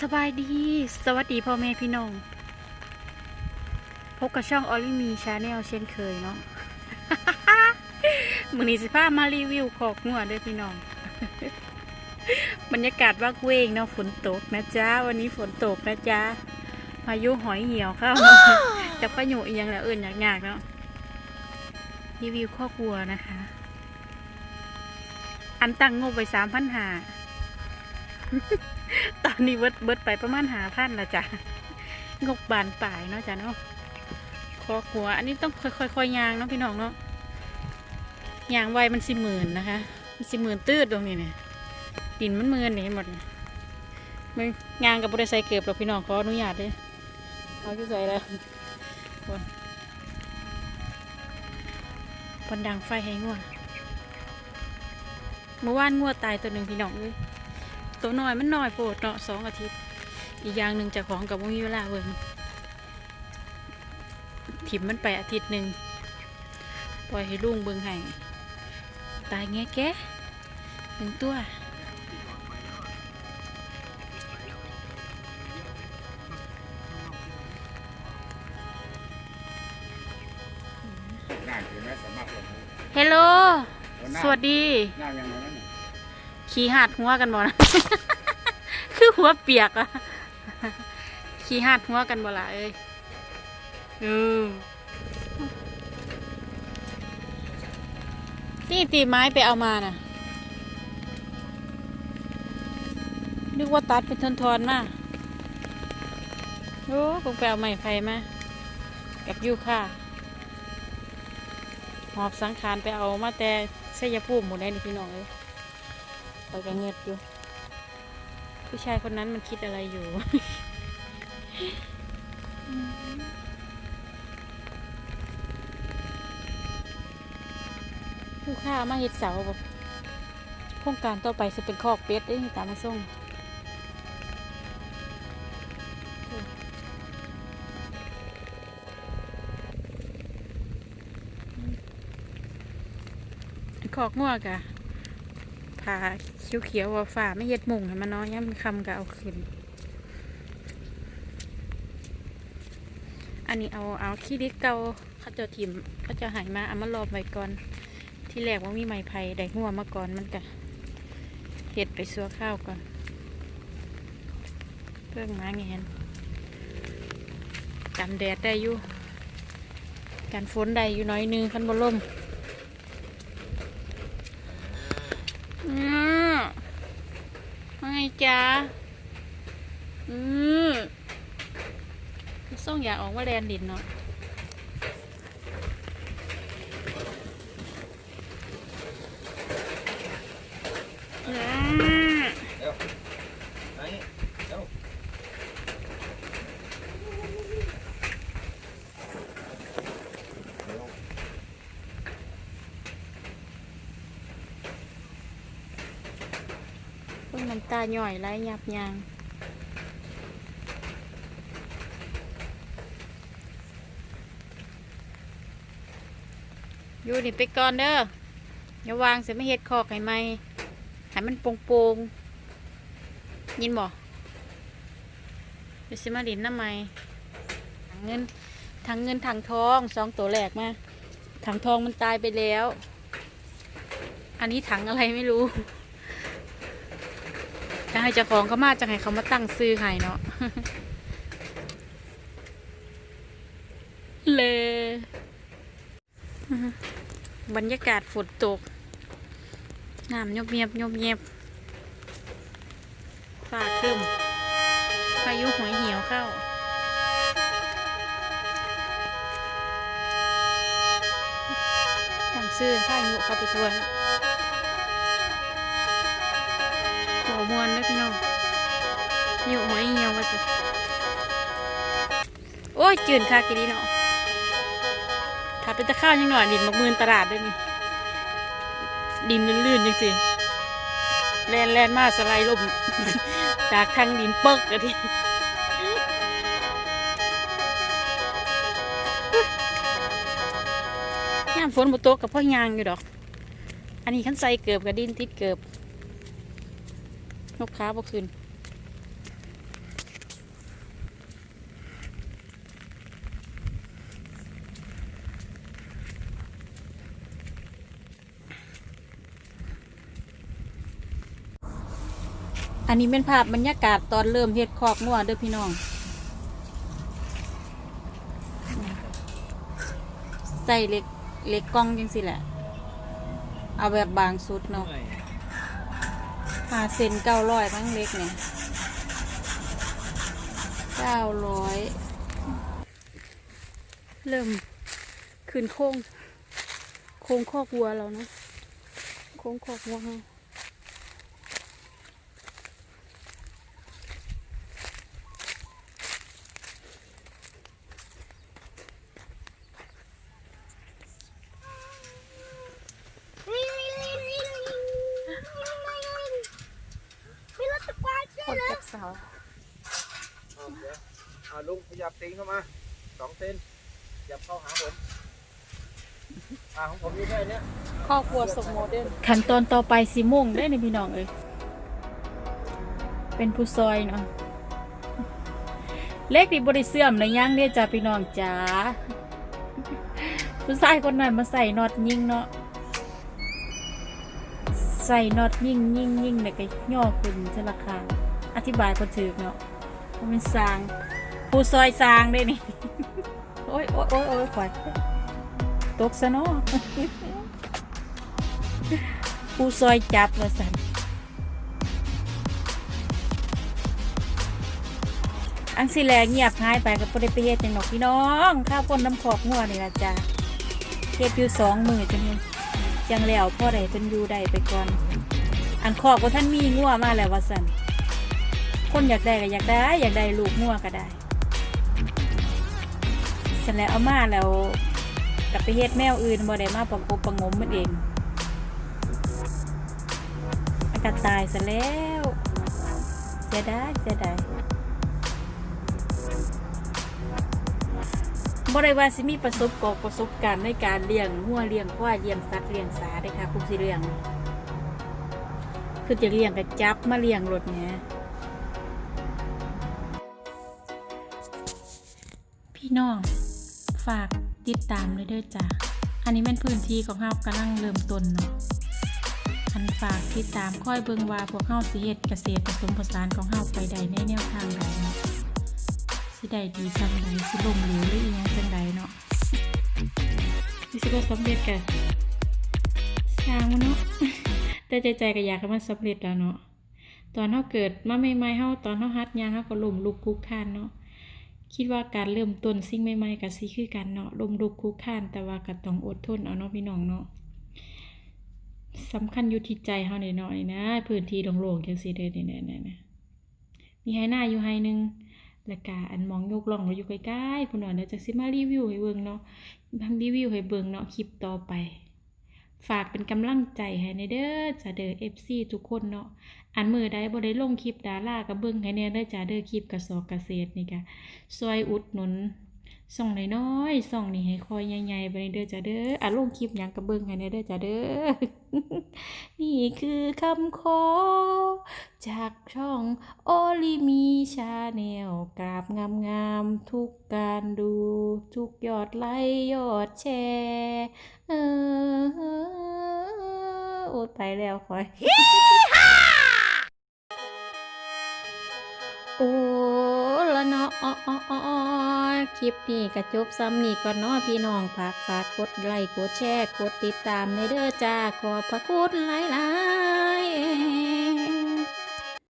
สบายดี สวัสดีพ่อแม่พี่น้อง พบกับช่องออลิมีชาแนลเช่นเคยเนาะมือนี้สิพามารีวิวขอกงัวเด้วยพี่น้อง บรรยากาศว่างเวงเนาะฝนตกนะจ๊ะ วันนี้ฝนตกนะจ๊ะพายุหอยเหี่ยวเข้าจะพายุอีกอย่างแหละเอื่นยากๆเนาะรีวิวข้อกวัวนะคะ อันตั้งงบไว้สามพันหา ตอนนี้เบิดเบิดไปประมาณหาพันละจ้ะงบบานปลายเนาะจ้ะเนาะคอหัว อันนี้ต้องค่อยๆค่อยยางเนาะพี่น้องเนาะยางไวมันสิหมื่นนะคะ มันสิหมื่นตืดตรงนี้เนี่ยดินมันหมื่นนี่หมดมันยางกับบริษัทเก็บหรอกพี่น้องขออนุญาตเลยเอาที่ใส่แล้วบนบนดังไฟให้งัวเมื่อวานงัวตายตัวหนึ่งพี่น้องเลย ตัวน้อยมันน้อยโปรดเนาะสองอาทิตย์ อีกอย่างหนึ่งเจะของกับว่มีเวลาเบิ่งถิ่มมันไปอาทิตย์หนึ่งปล่อยให้ลุงเบิ่งให้ตายแงแกะหนึ่งตัวหน้าคือแม่สามารถลงเฮลโลสวัสดี ขี่หาดหัวกันบ่นะคือหัวเปียกอะขี่หาดหัวกันบ่ละเอ้ยเออนี่ตีไม้ไปเอามาน่ะ นึกว่าตัดเป็นทอนๆมาโอ้คงไปเอาไม้ไผ่มากับยูค่ะ หอบสังขารไปเอามาแต่ใส่ยาปูมหมดเลยนี่พี่น้องเอ้ย ไปกันเงียบอยู่ ผู้ชายคนนั้นมันคิดอะไรอยู่ผู้ค่ามาเห็ดเสาแบบโครงการต่อไปจะเป็นคอกเป็ดได้ตามมาส่งคอกงัวกะ ผาเขียวๆว่าฝ่าไม่เย็ดมุงให้มันเน้อยย่ำคำก็เอาขึ้น อันนี้เอาเอาขี้ดิกเกาเขาเจะถิ่มเขาเจะหายมาเอามารอบไว้ก่อน ที่แรกว่ามีไม้ไผ่ได้หัวมาก่อนมันก็เห็ดไปซัวข้าวก่อนเพื่องมาแงนกันแดดได้อยู่กันฝนได้อยู่น้อยนึงคันบล่ม อืมว่าไงจ๊ะอืมส่งอยากออกว่าแลนดินเนาะอืม เดี๋ยวไหนเดี๋ยว เพิ่งน้ำตาหน่อยไรยับยางอยู่นี่ไปก่อนเด้ออย่าวางเสียไม่เฮ็ดคอกให้ไหมให้มันโป่งๆยินบ่เดี๋ยวสิมาดินน้ำไหมถังเงินถังเงินถังทองสองตัวแรกมาถังทองมันตายไปแล้ว อันนี้ถังอะไรไม่รู้ ให้เจ้าของเขามาจะให้เขามาตั้งซื้อให้เนาะเลยบรรยากาศฝนตกน้ำยบเงียบยบเงียบฟ้าครึ้มพายุหวยเหี่ยวเข้าตั้งซื้อพายุเข้าไปทวน หัวมวนเลยพี่น้องอยู่หอยเหี่ยวมาสิโอ้ยจืนคากิดีเนาะถ้าเป็นตะข้าวยังหน่อยดินมักมืนตลาดด้วยนี่ดินลื่นๆยังสิแลนแลนมาสไลด์ลมจากทางดินเปิกอะทียามฝนบ่ตกกับพ่อยางอยู่ดอก อันนี้ขั้นใส่เกือบกับดินติดเกือบ นกค้าบกขึ้นอันนี้เป็นภาพบรรยากาศตอนเริ่มเฮ็ดคอกงัวเด้อพี่น้อง ใส่เล็กเล็กกล้องจังสิแหละ เอาแบบบางสุดเนาะาเซนเก้าร้อยมั้งเล็กเนี่ยเก้าร้อยเริ่มขึ้นโค้ง โค้งคอกวัวแล้วเนาะโค้งคอกวัวเรา มีรถสควอตด้ ค วย น นะ กับสาว เอาเดี๋ยวอ่า ลุงขยับตีนเข้ามาสองเซนขยับเข้าหาผมอ่าของผมอยู่แค่เนี้ยครอบครัวสมโมเดิร์นขั้นตอนต่อไปสีโมงได้ในพี่น้องเอ้ยเป็นผู้ซอยเนาะเล็กดีบริเสื่อมเลยยังเนี่ยจ้าพี่น้องจ๋าผู้ชายคนนั้นมาใส่น็อตยิงเนาะใส่น็อตยิงยิงยิงเนี่ยก็ย่อขึ้นใช่ราคาอธิบายคนถือเนาะเพราะมันสร้าง ผู้ซอยสร้างได้นี่ โอ้ยโอ้ยโอ้ยโอ้ยขวัญตกซะเนาะผู้ซอยจับว่าสันอังสิแลเงียบหายไปก็บ่ได้ไปเฮ็ดจังหนอกพี่น้องข้าวป้นน้ำขอกงัวนี่ละจ้าเฮ็ดอยู่สองมือจังเลยจังแล้วพ่อใดเป็นอยู่ได้ไปก่อน อันขอกว่าท่านมีงัวมาแล้วว่าสันคนอยากได้ก็อยากได้ อยากได้ลูกงัวก็ได้ เสร็จแล้วเอามาแล้วกลับไปเฮ็ดแมวอื่นบ่ได้มาประกบประงมมันเองอากาศตายซะแล้วเสียดายเสียดายบ่ได้ว่าสิมีประสบกอบประสบการณ์ในการเลี้ยงงัวเลี้ยงควายเลี้ยงสัตว์เลี้ยงสาเด้ค่ะคุณสิเลี้ยง คือจะเลี้ยงกับจับมาเลี้ยงรถเนี่ยพี่น้อง ฝากติดตามเลยเด้อจ้ะ อันนี้เป็นพื้นที่ของเฮากำลังเริ่มต้นเนาะอันฝากติดตามค่อยเบิ่งว่าพวกเฮาสิเฮ็ดเกษตรผสมผสานของเฮาไปได้ในแนวทางใดเนาะสิได้ดีจังใดสิล่มเหลวหรืออีหยังจังใดเนาะสิสิบ่สำเร็จกะช่างมันเนาะแต่ใจใจก็อยากให้มันสำเร็จแล้วเนาะตอนเฮาเกิดมาใหม่ๆเฮาตอนเฮาหัดหยังเฮาก็ล้มลุกคลุกคลานเนาะ คิดว่าการเริ่มต้นสิ่งใหม่ๆก็สิคือกันเนาะลมลุกคุกคาน แต่ว่าก็ต้องอดทนเอาเนาะพี่น้องเนาะสำคัญอยู่ที่ใจเฮาหน่อยๆนะ พื้นที่โล่งๆจังซี่เด้อนี่ๆๆๆมีไห้หน้าอยู่ไห้หนึงแล้วก็อันมองยกล่องเราอยู่ใกล้ๆพุ่นน่ะเดี๋ยวจักสิมารีวิวให้เบิ่งเนาะทำรีวิวให้เบิ่งเนาะคลิปต่อไป ฝากเป็นกำลังใจให้ในเด้อจ้าเด้อฟซีทุกคนเนาะอันมือได้บ่ได้ลงคลิปดาราก็เบิ่งให้แหน่เด้อจ้าเด้อคลิปกระสอบเศษนี่ก็ช่วยอุดหนุน ส่องน้อยๆส่องนี่ให้คอยใหญ่ๆไปเด้อจ้าเด้ออะลงคลิปยังกระเบิ่งให้เด้อจ้าเด้อ นี่คือคำขอ จากช่องโอลิมีชาแนลกราบงามๆทุกการดู ทุกยอดไลค์ยอดแชร์เออโอ้ตายแล้วคอย โอ้ อ้ออ้ออ้อคลิปนี้กระจบซ้ำนี่ก่อนเนาะพี่น้องฝากฝากกดไลค์กดแชร์กดติดตามในเด้อจ้าขอบพระคุณหลายๆ